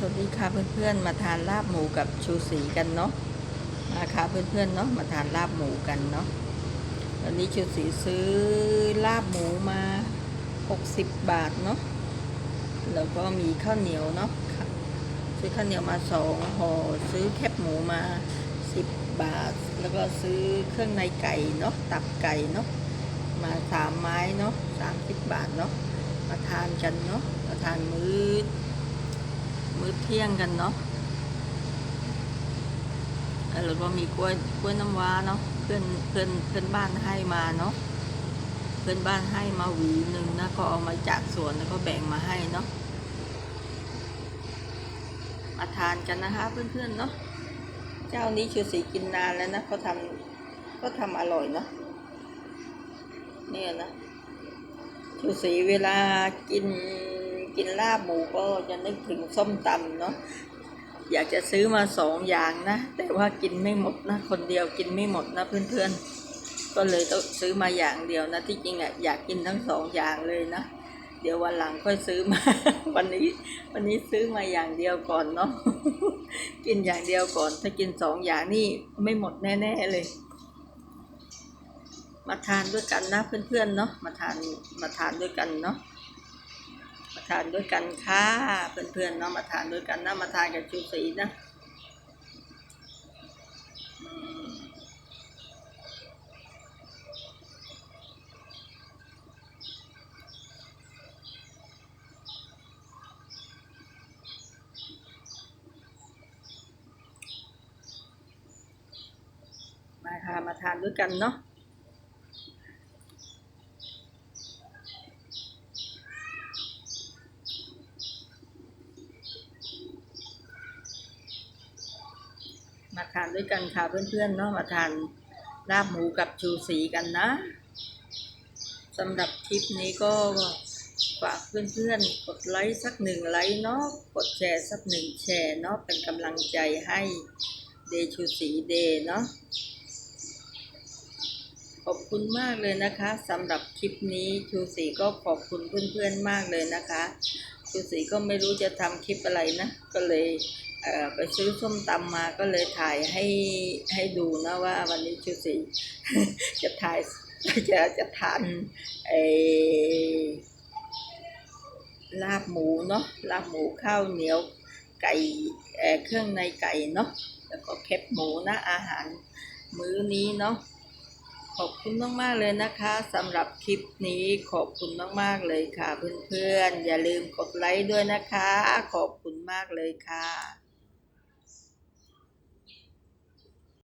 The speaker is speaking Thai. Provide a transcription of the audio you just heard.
สวัสดีค่ะเพื่อนๆ มาทานลาบหมูกับชูสีกันเนาะมาค่ะเพื่อนๆเนาะมาทานลาบหมูกันเนาะวันนี้ชูสีซื้อลาบหมูมา 60 บาทเนาะแล้วก็มีข้าวเหนียวเนาะซื้อข้าวเหนียวมาสองห่อซื้อแคบหมูมา 10 บาท แล้วก็ซื้อเครื่องในไก่เนาะตับไก่เนาะมาสามไม้เนาะ30 บาทเนาะมาทานกันเนาะมาทานมื้อ มื้อเที่ยงกันเนาะแล้วก็มีกล้วยกล้วยน้ำว้าเนาะเพื่อนเพื่อนเพื่อนบ้านให้มาเนาะเพื่อนบ้านให้มาหวีหนึ่งนะก็เอามาจากสวนแล้วก็แบ่งมาให้เนาะมาทานกันนะคะเพื่อนๆเนาะเจ้านี้ชูสีกินนานแล้วนะเขาทำก็ทำอร่อยเนาะเนี่ยนะชูสีเวลากิน กินลาบหมูก็จะนึกถึงส้มตำเนาะอยากจะซื้อมาสองอย่างนะ แต่ว่ากินไม่หมดนะ คนเดียวกินไม่หมดนะเพื่อนๆ ก็เลยต้องซื้อมาอย่างเดียวนะที่จริงอะอยากกินทั้งสองอย่างเลยนะ เดี๋ยววันหลังค่อยซื้อมา วันนี้ วันนี้ซื้อมาอย่างเดียวก่อนเนาะกินอย่างเดียวก่อน ถ้ากินสองอย่างนี่ไม่หมดแน่ ๆ เลย มาทานด้วยกันนะเพื่อนๆเนาะมาทานมาทานด้วยกันเนาะ ทานด้วยกันค่ะเพื่อนๆเนาะมาทานด้วยกันนะมาทานกับชูสีนะมาค่ะมาทานด้วยกันเนาะ มาทานด้วยกันค่ะเพื่อนๆเนาะมาทานลาบหมูกับชูสีกันนะสำหรับคลิปนี้ก็ฝากเพื่อนๆ กดไลค์สักหนึ่งไลค์เนาะกดแชร์สักหนึ่งแชร์เนาะเป็นกำลังใจให้เดชูสีเดเนาะขอบคุณมากเลยนะคะสำหรับคลิปนี้ชูสีก็ขอบคุณเพื่อนๆมากเลยนะคะชูศรีก็ไม่รู้จะทำคลิปอะไรนะ ก็เลย ไปซื้อส้มตำมาก็เลยถ่ายให้ให้ดูนะว่าวันนี้ชูศรีจะถ่ายจะจะทานไอ้ลาบหมูเนาะลาบหมูข้าวเหนียวไก่เอ่อเครื่องในไก่เนาะแล้วก็แคบหมูนะอาหารมื้อนี้เนาะขอบคุณมากๆเลยนะคะสำหรับคลิปนี้ขอบคุณมากๆเลยค่ะ เพื่อนๆ อย่าลืมกดไลค์ด้วยนะคะ ขอบคุณมากเลยค่ะ